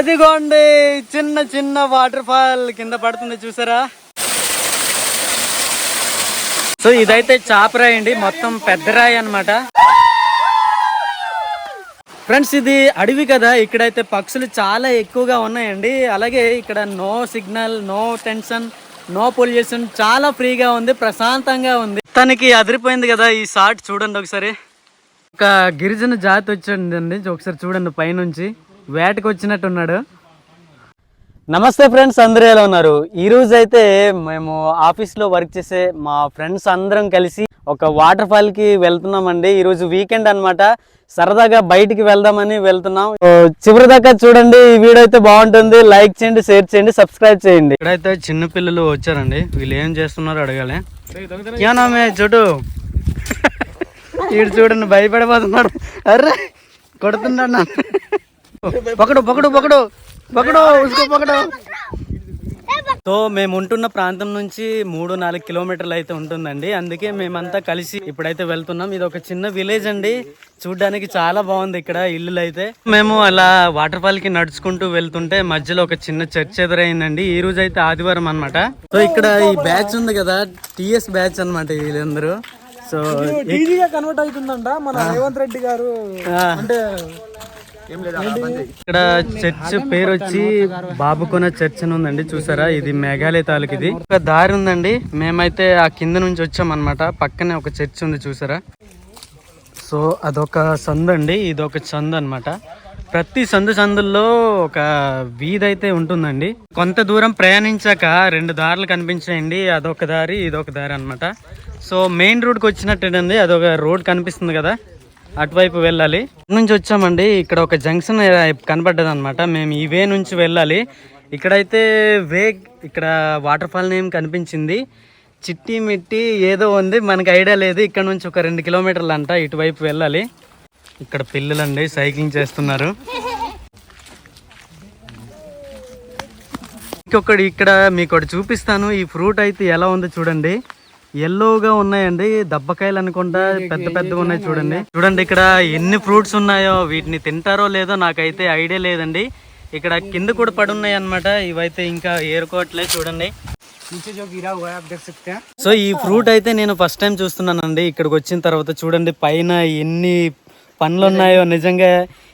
అదిగోండి చిన్న చిన్న వాటర్ ఫాల్ కింద పడుతుంది చూసారా? సో ఇదైతే చాపరాయి అండి మొత్తం పెద్ద రాయి అనమాట ఫ్రెండ్స్ ఇది అడవి కదా ఇక్కడైతే పక్షులు చాలా ఎక్కువగా ఉన్నాయండి. అలాగే ఇక్కడ no signal no tension no pollution చాలా ఫ్రీగా ఉంది ప్రశాంతంగా ఉంది. తనకి అదిరిపోయింది కదా ఈ షార్ట్ చూడండి ఒకసారి. ఒక గిరిజన జాతి వచ్చిందండి ఒకసారి చూడండి పైనుంచి. వేటకు వచ్చినట్టున్నాడు నమస్తే ఫ్రెండ్స్ అందరూ ఎలా ఉన్నారు? ఈ రోజు అయితే మేము ఆఫీస్లో వర్క్ చేసే మా ఫ్రెండ్స్ అందరం కలిసి ఒక వాటర్ ఫాల్కి వెళ్తున్నామండి. ఈ రోజు వీకెండ్ అన్నమాట. సరదాగా బయటికి వెళ్దామని వెళ్తున్నాం. చివరి దాకా చూడండి ఈ వీడియో అయితే బాగుంటుంది. లైక్ చేయండి షేర్ చేయండి సబ్స్క్రైబ్ చేయండి. ఇక్కడైతే చిన్న పిల్లలు వచ్చారండి. వీళ్ళు ఏం చేస్తున్నారో అడగాలి. క్యానామే చూడు. వీడు చూడండి భయపడిపోతున్నాడు. అర్రే కొడుతున్నాడు నన్ను. పకడు పకడు పకడు పకడు ఉసుకో పకడు. సో మేము ఉంటున్న ప్రాంతం నుంచి మూడు నాలుగు కిలోమీటర్లు అయితే ఉంటుందండి. అందుకే మేమంతా కలిసి ఇప్పుడైతే వెళ్తున్నాం. ఇది ఒక చిన్న విలేజ్ అండి. చూడడానికి చాలా బాగుంది ఇక్కడ ఇల్లులు అయితే మేము అలా వాటర్ ఫాల్కి నడుచుకుంటూ వెళ్తుంటే మధ్యలో ఒక చిన్న చర్చ్ ఎదురైందండి. ఈ రోజు అయితే ఆదివారం అన్నమాట. సో ఇక్కడ ఈ బ్యాచ్ ఉంది కదా టిఎస్ బ్యాచ్ అన్నమాట వీళ్ళందరూ. సో కన్వర్ట్ అవుతుందంట మన రేవంత్ రెడ్డి గారు. అంటే ఇక్కడ చర్చ్ పేరు వచ్చి బాబుకొన చర్చ్ అని ఉందండి చూసారా? ఇది మేఘాలయ తాలూకు ఇది. ఒక దారి ఉందండి మేమైతే ఆ కింద నుంచి వచ్చాం అనమాట పక్కనే ఒక చర్చ్ ఉంది చూసారా? సో అదొక సందు అండి ఇది ఒక సందు అనమాట ప్రతి సందు సందుల్లో ఒక వీధి అయితే ఉంటుందండి. కొంత దూరం ప్రయాణించాక రెండు దారులు కనిపించాయండి అదొక దారి ఇదొక దారి అన్నమాట. సో మెయిన్ రోడ్కి వచ్చినట్టేనండి అదొక రోడ్ కనిపిస్తుంది కదా. అటువైపు వెళ్ళాలి. నుంచి వచ్చామండి. ఇక్కడ ఒక జంక్షన్ కనబడ్డది అనమాట మేము ఈ వే నుంచి వెళ్ళాలి. ఇక్కడైతే వే ఇక్కడ వాటర్ ఫాల్ నేమ్ కనిపించింది. చిట్టి మిట్టి ఏదో ఉంది. మనకి ఐడియా లేదు. ఇక్కడ నుంచి ఒక రెండు కిలోమీటర్లు అంట ఇటువైపు వెళ్ళాలి. ఇక్కడ పిల్లలండి సైక్లింగ్ చేస్తున్నారు. ఇంకొకటి ఇక్కడ మీకు ఒకటి చూపిస్తాను. ఈ ఫ్రూట్ అయితే ఎలా ఉందో చూడండి. ఎల్లోగా ఉన్నాయండి. దబ్బకాయలు అనుకుంటా పెద్ద పెద్దగా ఉన్నాయి చూడండి. చూడండి ఇక్కడ ఎన్ని ఫ్రూట్స్ ఉన్నాయో వీటిని తింటారో లేదో నాకైతే ఐడియా లేదండి. ఇక్కడ కింద కూడా పడి ఉన్నాయి అనమాట ఇవైతే ఇంకా ఏరుకోవట్లే చూడండి. సో ఈ ఫ్రూట్ అయితే నేను ఫస్ట్ టైం చూస్తున్నానండి. ఇక్కడికి వచ్చిన తర్వాత చూడండి పైన ఎన్ని పండ్లు ఉన్నాయో నిజంగా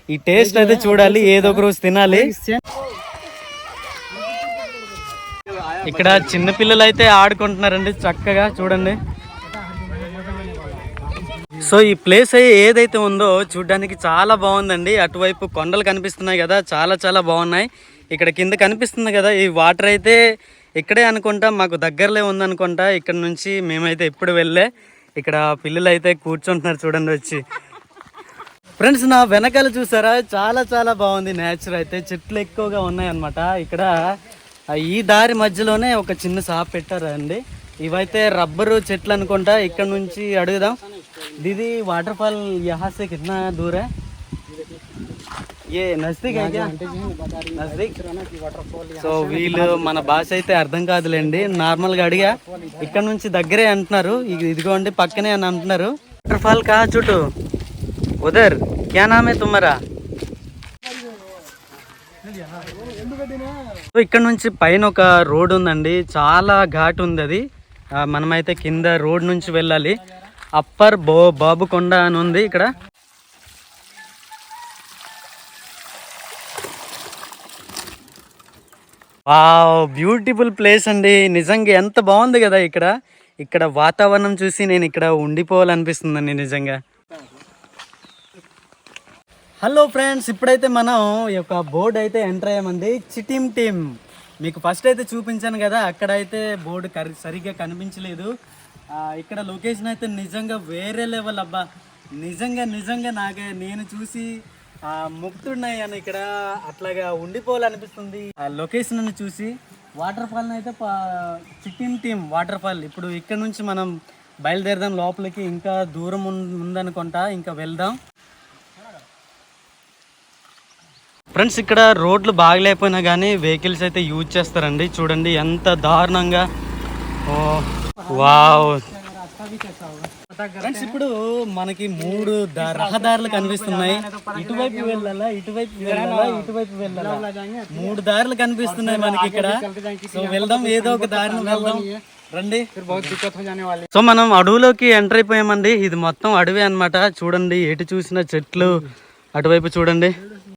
ఈ టేస్ట్ అయితే చూడాలి. ఏదో ఒక రోజు తినాలి. ఇక్కడ చిన్న పిల్లలు అయితే ఆడుకుంటున్నారండి చక్కగా చూడండి. సో ఈ ప్లేస్ అయ్యి ఏదైతే ఉందో చూడడానికి చాలా బాగుందండి. అటువైపు కొండలు కనిపిస్తున్నాయి కదా చాలా చాలా బాగున్నాయి. ఇక్కడ కింద కనిపిస్తుంది కదా ఈ వాటర్ అయితే ఇక్కడే అనుకుంటా మాకు దగ్గరలో ఉందనుకుంటా. ఇక్కడ నుంచి మేమైతే ఎప్పుడు వెళ్ళే ఇక్కడ పిల్లలు అయితే కూర్చుంటున్నారు చూడండి వచ్చి. ఫ్రెండ్స్ నా వెనకాల చూసారా? చాలా చాలా బాగుంది నేచర్ అయితే. చెట్లు ఎక్కువగా ఉన్నాయి అన్నమాట ఇక్కడ ఈ దారి మధ్యలోనే ఒక చిన్న షాప్ పెట్టారు అండి ఇవైతే రబ్బరు చెట్లు అనుకుంటా ఇక్కడ నుంచి అడుగుదాం దీది వాటర్ ఫాల్ यहाँ से कितना दूर है ये नजदीक है क्या नजदीक సో వీళ్ళు మన భాష అయితే అర్థం కాదులేండి నార్మల్ గా అడిగా ఇక్కడ నుంచి దగ్గరే అంటున్నారు ఇ- ఇదిగోండి పక్కనే అని అంటున్నారు వాటర్ ఫాల్ కా చుట్టూ ఉదర్ క్యా నామే తుమ్మరా సో ఇక్కడ నుంచి పైన ఒక రోడ్ ఉందండి. చాలా ఘాట్ ఉంది అది. మనమైతే కింద రోడ్ నుంచి వెళ్ళాలి. అప్పర్ బో బాబుకొండ అని ఉంది ఇక్కడ. వావ్ బ్యూటిఫుల్ ప్లేస్ అండి. నిజంగా ఎంత బాగుంది కదా ఇక్కడ. ఇక్కడ వాతావరణం చూసి నేను ఇక్కడ ఉండిపోవాలనిపిస్తుందండి నిజంగా. హలో ఫ్రెండ్స్ ఇప్పుడైతే మనం ఈ యొక్క బోర్డు అయితే ఎంటర్ అయ్యామండి. చిటిమ్ టీమ్. మీకు ఫస్ట్ అయితే చూపించాను కదా అక్కడ అయితే బోర్డు కరి సరిగ్గా కనిపించలేదు. ఇక్కడ లొకేషన్ అయితే నిజంగా వేరే లెవెల్ అబ్బా. నిజంగా నిజంగా నాకే నేను చూసి ముక్తున్నాయని ఇక్కడ అట్లాగా ఉండిపోవాలనిపిస్తుంది. ఆ లొకేషన్ చూసి వాటర్ ఫాల్ అయితే పా- చిటిమ్ టీమ్ వాటర్ ఫాల్ ఇప్పుడు ఇక్కడ నుంచి మనం బయలుదేరదాం లోపలికి. ఇంకా దూరం ఉందనుకుంటా ఇంకా వెళ్దాం. ఫ్రెండ్స్ ఇక్కడ రోడ్లు బాగలేకపోయినా కానీ వెహికల్స్ అయితే యూజ్ చేస్తారండి. చూడండి ఎంత దారుణంగా. వావ్. ఫ్రెండ్స్ ఇప్పుడు మనకి మూడు రహదారులు కనిపిస్తున్నాయి. ఇటువైపు వెళ్ళాలా ఇటువైపు వెళ్ళాలా ఇటువైపు వెళ్ళాలా? మూడు దారులు కనిపిస్తున్నాయి మనకి ఇక్కడ. సో వెళ్దాం ఏదో ఒక దారిని వెళ్దాం. రండి. సో మనం అడవిలోకి ఎంటర్ అయిపోయామండి. ఇది మొత్తం అడవి అనమాట చూడండి ఎటు చూసిన చెట్లు. అటువైపు చూడండి.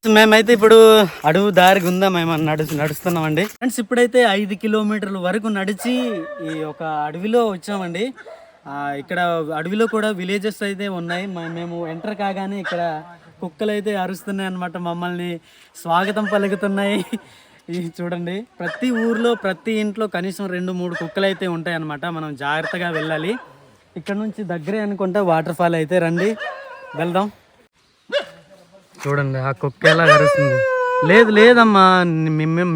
మేమైతే ఇప్పుడు అడవు దారి ఉందా మేము నడు నడుస్తున్నామండి. ఫ్రెండ్స్ ఇప్పుడైతే ఐదు కిలోమీటర్ల వరకు నడిచి ఈ ఒక అడవిలో వచ్చామండి. ఇక్కడ అడవిలో కూడా విలేజెస్ అయితే ఉన్నాయి. మ- మేము ఎంటర్ కాగానే ఇక్కడ కుక్కలు అయితే అరుస్తున్నాయి అన్నమాట. మమ్మల్ని స్వాగతం పలుకుతున్నాయి. చూడండి ప్రతి ఊర్లో ప్రతి ఇంట్లో కనీసం రెండు మూడు కుక్కలు అయితే ఉంటాయన్నమాట. మనం జాగ్రత్తగా వెళ్ళాలి. ఇక్కడ నుంచి దగ్గరే అనుకుంటే వాటర్ ఫాల్ అయితే రండి. వెళ్దాం. చూడండి ఆ కుక్క ఎలా కరుస్తుంది లేదు లేదమ్మా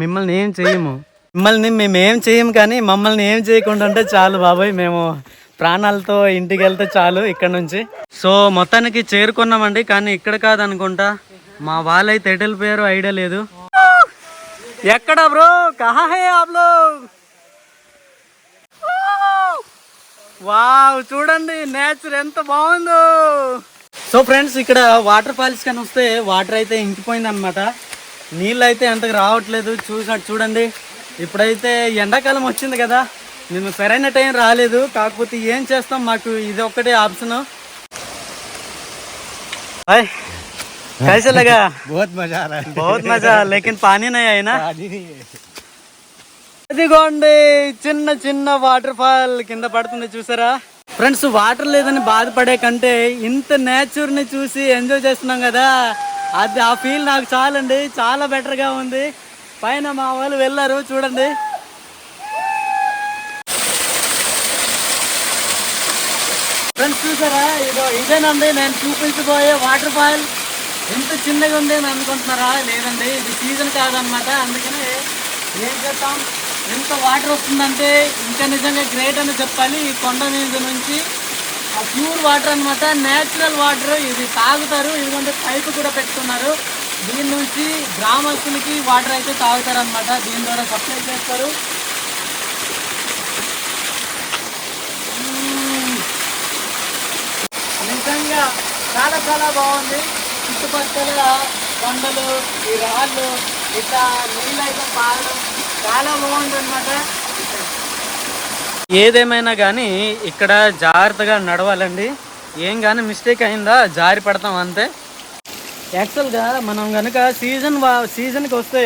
మిమ్మల్ని ఏం చేయము మిమ్మల్ని మేము ఏం చేయము కానీ మమ్మల్ని ఏం చేయకుండా ఉంటే చాలు బాబాయ్ మేము ప్రాణాలతో ఇంటికి వెళ్తే చాలు ఇక్కడ నుంచి. సో మొత్తానికి చేరుకున్నామండి కానీ ఇక్కడ కాదనుకుంటా. మా వాళ్ళైతే ఎటు వెళ్ళిపోయారో ఐడియా లేదు. ఎక్కడ బ్రో? కహా హే ఆప్ వావ్ చూడండి నేచర్ ఎంత బాగుందో. సో ఫ్రెండ్స్ ఇక్కడ వాటర్ ఫాల్స్ కానీ వస్తే వాటర్ అయితే ఇంకిపోయింది అనమాట నీళ్ళు అయితే ఎంతకు రావట్లేదు చూసినట్టు చూడండి ఇప్పుడైతే ఎండాకాలం వచ్చింది కదా మేము సరైన టైం రాలేదు కాకపోతే ఏం చేస్తాం మాకు ఇది ఒక్కటే ఆప్షన్ హాయ్ कैसे लगा बहुत मजा आ रहा है बहुत मजा लेकिन पानी नहीं आई ना पानी नहीं है ఇదిగోండి చిన్న చిన్న వాటర్ ఫాల్ కింద పడుతుంది చూసారా ఫ్రెండ్స్ వాటర్ లేదని బాధపడే కంటే ఇంత నేచర్ని చూసి ఎంజాయ్ చేస్తున్నాం కదా. అది ఆ ఫీల్ నాకు చాలండి. చాలా బెటర్గా ఉంది. పైన మా వాళ్ళు వెళ్ళారు చూడండి. ఫ్రెండ్స్ చూసారా? ఇదో ఇదేనండి నేను చూపించబోయే వాటర్ ఫాల్ ఎంత చిన్నగా ఉంది అని అనుకుంటున్నారా? లేదండి. ఇది సీజన్ కాదనమాట అందుకని ఏం చేస్తాం ఎంత వాటర్ వస్తుందంటే ఇంకా నిజంగా గ్రేట్ అని చెప్పాలి ఈ కొండ మీద నుంచి. ఆ ప్యూర్ వాటర్ అన్నమాట నేచురల్ వాటర్. ఇది తాగుతారు ఎందుకంటే పైపు కూడా పెట్టుకున్నారు. దీని నుంచి గ్రామస్తులకి వాటర్ అయితే తాగుతారు అనమాట దీని ద్వారా సప్లై చేస్తారు. నిజంగా చాలా చాలా బాగుంది. చుట్టుపక్కల కొండలు ఈ రాళ్ళు ఇట్లా నీళ్ళు అయితే పారడం చాలా బాగుంది అనమాట ఏదేమైనా కానీ ఇక్కడ జాగ్రత్తగా నడవాలండి. ఏం కానీ మిస్టేక్ అయిందా జారి పడతాం అంతే. యాక్చువల్గా మనం కనుక సీజన్ సీజన్కి వస్తే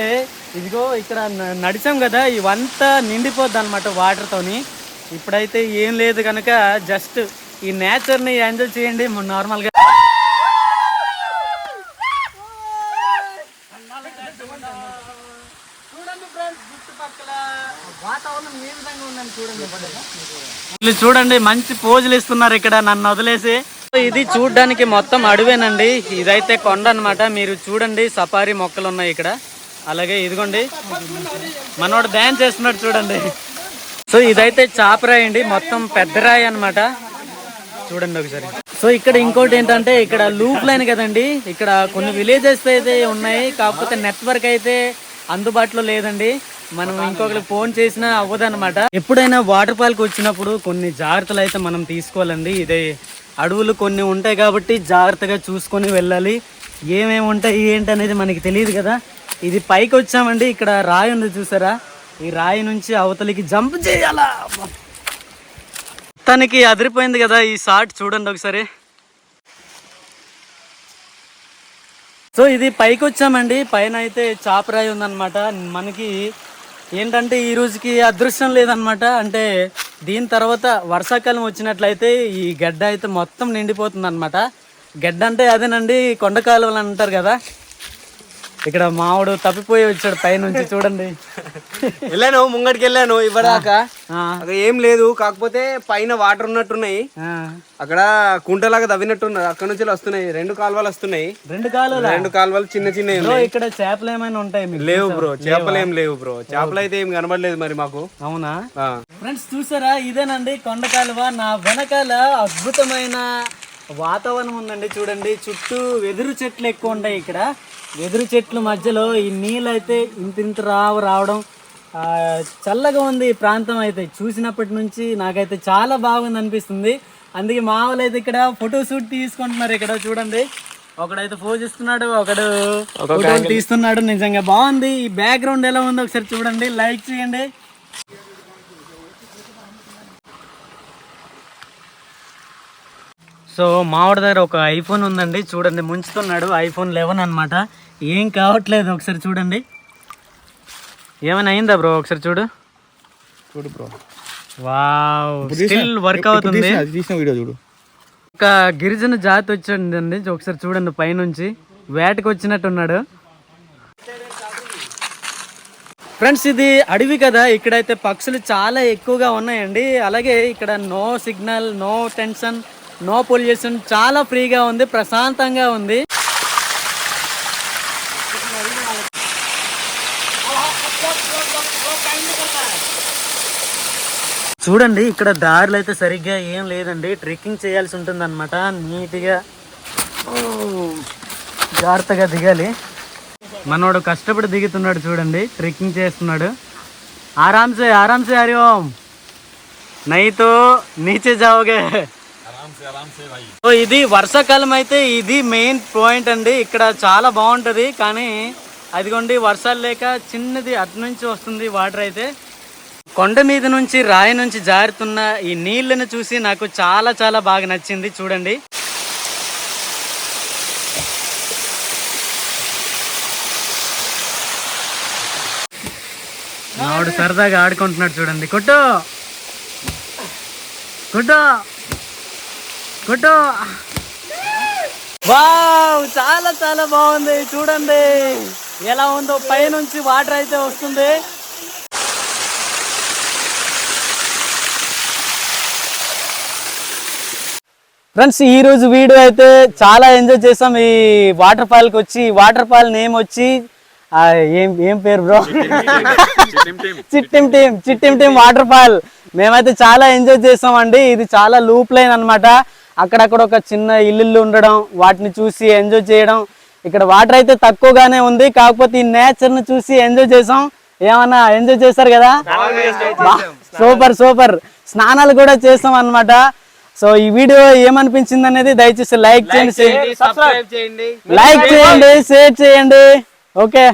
ఇదిగో ఇక్కడ నడిచాం కదా ఇవంతా నిండిపోద్ది అనమాట వాటర్తోని ఇప్పుడైతే ఏం లేదు కనుక జస్ట్ ఈ నేచర్ని ఎంజాయ్ చేయండి నార్మల్గా చూడండి ఫ్రెండ్స్ చుట్టుపక్కల వాతావరణం ఏ విధంగా ఉందని చూడండి వీళ్ళు చూడండి మంచి పోజులు ఇస్తున్నారు ఇక్కడ నన్ను వదిలేసి. ఇది చూడడానికి మొత్తం అడవేనండి. ఇదైతే కొండ అనమాట మీరు చూడండి సఫారీ మొక్కలు ఉన్నాయి ఇక్కడ. అలాగే ఇదిగోండి మనోడు డ్యాన్స్ చేస్తున్నాడు చూడండి. సో ఇదైతే చాపరాయి అండి మొత్తం పెద్ద రాయి అనమాట చూడండి ఒకసారి. సో ఇక్కడ ఇంకోటి ఏంటంటే ఇక్కడ లూప్ లైన్ కదండి. ఇక్కడ కొన్ని విలేజెస్ అయితే ఉన్నాయి కాకపోతే నెట్వర్క్ అయితే అందుబాటులో లేదండి. మనం ఇంకొకరికి ఫోన్ చేసినా అవ్వదు అనమాట ఎప్పుడైనా వాటర్ ఫాల్కి వచ్చినప్పుడు కొన్ని జాగ్రత్తలు అయితే మనం తీసుకోవాలండి. ఇదే అడవులు కొన్ని ఉంటాయి కాబట్టి జాగ్రత్తగా చూసుకొని వెళ్ళాలి. ఏమేమి ఉంటాయి ఏంటి అనేది మనకి తెలియదు కదా. ఇది పైకి వచ్చామండి. ఇక్కడ రాయి ఉంది చూసారా? ఈ రాయి నుంచి అవతలికి జంప్ చేయాలా? తనకి అదిరిపోయింది కదా ఈ షార్ట్ చూడండి ఒకసారి. సో ఇది పైకి వచ్చామండి. పైన అయితే చాపరాయి ఉందన్నమాట. మనకి ఏంటంటే ఈ రోజుకి అదృష్టం లేదనమాట అంటే దీని తర్వాత వర్షాకాలం వచ్చినట్లయితే ఈ గడ్డ అయితే మొత్తం నిండిపోతుంది అనమాట గడ్డ అంటే అదేనండి కొండ కాలువలు అంటారు కదా. ఇక్కడ మామిడు తప్పిపోయి వచ్చాడు పైనుంచి చూడండి. వెళ్ళాను ముంగడికి వెళ్ళాను ఇవ్వడాక అక్కడ ఏం లేదు కాకపోతే పైన వాటర్ ఉన్నట్టున్నాయి. అక్కడ కుంటలాగా తవ్వినట్టున్నారు అక్కడ నుంచి వస్తున్నాయి. రెండు కాలువలు వస్తున్నాయి. రెండు కాలువలా? రెండు కాలువలు చిన్న చిన్నవి బ్రో ఇక్కడ చేపలు ఏమైనా ఉంటాయి లేవు బ్రో చేపలు ఏం లేవు బ్రో. చేపలు అయితే ఏం కనబడలేదు మరి మాకు. అవునా. ఫ్రెండ్స్ చూసారా? ఇదేనండి కొండ కాలువ. నా వెనకాల అద్భుతమైన వాతావరణం ఉందండి చూడండి. చుట్టూ వెదురు చెట్లు ఎక్కువ ఉంటాయి ఇక్కడ. వెదురు చెట్ల మధ్యలో ఈ నీళ్ళు అయితే ఇంత ఇంత రావు రావడం ఆ, చల్లగా ఉంది ఈ ప్రాంతం అయితే. చూసినప్పటి నుంచి నాకైతే చాలా బాగుంది అనిపిస్తుంది. అందుకే మా వాళ్ళు అయితే ఇక్కడ ఫోటో షూట్ తీసుకుంటున్నారు ఇక్కడ చూడండి. ఒకడైతే పోజ్ ఇస్తున్నాడు ఒకడు తీస్తున్నాడు. నిజంగా బాగుంది. ఈ బ్యాక్గ్రౌండ్ ఎలా ఉందో ఒకసారి చూడండి. లైక్ చేయండి. సో మావాడి దగ్గర ఒక ఐఫోన్ ఉందండి చూడండి ముంచుతున్నాడు ఐఫోన్ లెవెన్ అన్నమాట. ఏం కావట్లేదు ఒకసారి చూడండి. ఏమైనా అయిందా బ్రో? ఒకసారి చూడు. చూడు బ్రో. వావ్ స్టిల్ వర్క్ అవుతుంది. తీసిన వీడియో చూడు. ఒక గిరిజన జాతి వచ్చిందండి ఒకసారి చూడండి పైనుంచి. వేటకు వచ్చినట్టున్నాడు. ఫ్రెండ్స్ ఇది అడవి కదా ఇక్కడైతే పక్షులు చాలా ఎక్కువగా ఉన్నాయండి. అలాగే ఇక్కడ no signal no tension no pollution చాలా ఫ్రీగా ఉంది ప్రశాంతంగా ఉంది. చూడండి ఇక్కడ దారులు అయితే సరిగ్గా ఏం లేదండి. ట్రెక్కింగ్ చేయాల్సి ఉంటుంది అనమాట నీట్గా ఓ, జాగ్రత్తగా దిగాలి. మనోడు కష్టపడి దిగుతున్నాడు చూడండి. ట్రెక్కింగ్ చేస్తున్నాడు. ఆరామ్సే ఆరామ్సే హరి ఓం. నైతో నీచే జాओगे సో ఇది వర్షాకాలం అయితే ఇది మెయిన్ పాయింట్ అండి. ఇక్కడ చాలా బాగుంటుంది కానీ అదిగోండి వర్షాలు లేక చిన్నది అటు నుంచి వస్తుంది వాటర్ అయితే. కొండ మీద నుంచి రాయి నుంచి జారుతున్న ఈ నీళ్ళను చూసి నాకు చాలా చాలా బాగా నచ్చింది. చూడండి. ఆవిడ సరదాగా ఆడుకుంటున్నాడు చూడండి. కొట్టు! కొట్టు! కొట్టు. వావ్ చాలా చాలా బాగుంది. చూడండి. ఎలా ఉందో పైనుంచి వాటర్ అయితే వస్తుంది. ఫ్రెండ్స్ ఈ రోజు వీడియో అయితే చాలా ఎంజాయ్ చేసాం. ఈ వాటర్ ఫాల్కి వచ్చి వాటర్ ఫాల్ నేమ్ వచ్చి ఏం ఏం పేరు బ్రో? చిట్టిం టీం చిట్టిం టీం వాటర్ ఫాల్. మేమైతే చాలా ఎంజాయ్ చేసామండి. ఇది చాలా లూప్ లైన్ అనమాట అక్కడక్కడ ఒక చిన్న ఇల్లు ఉండడం వాటిని చూసి ఎంజాయ్ చేయడం. ఇక్కడ వాటర్ అయితే తక్కువగానే ఉంది. కాకపోతే ఈ నేచర్ని చూసి ఎంజాయ్ చేసాం. ఏమన్నా ఎంజాయ్ చేశారు కదా? Super super. స్నానాలు కూడా చేసాం అన్నమాట. సో ఈ వీడియో ఏమనిపించింది అనేది దయచేసి లైక్ చేయండి సబ్స్క్రైబ్ చేయండి లైక్ చేయండి. షేర్ చేయండి ఓకే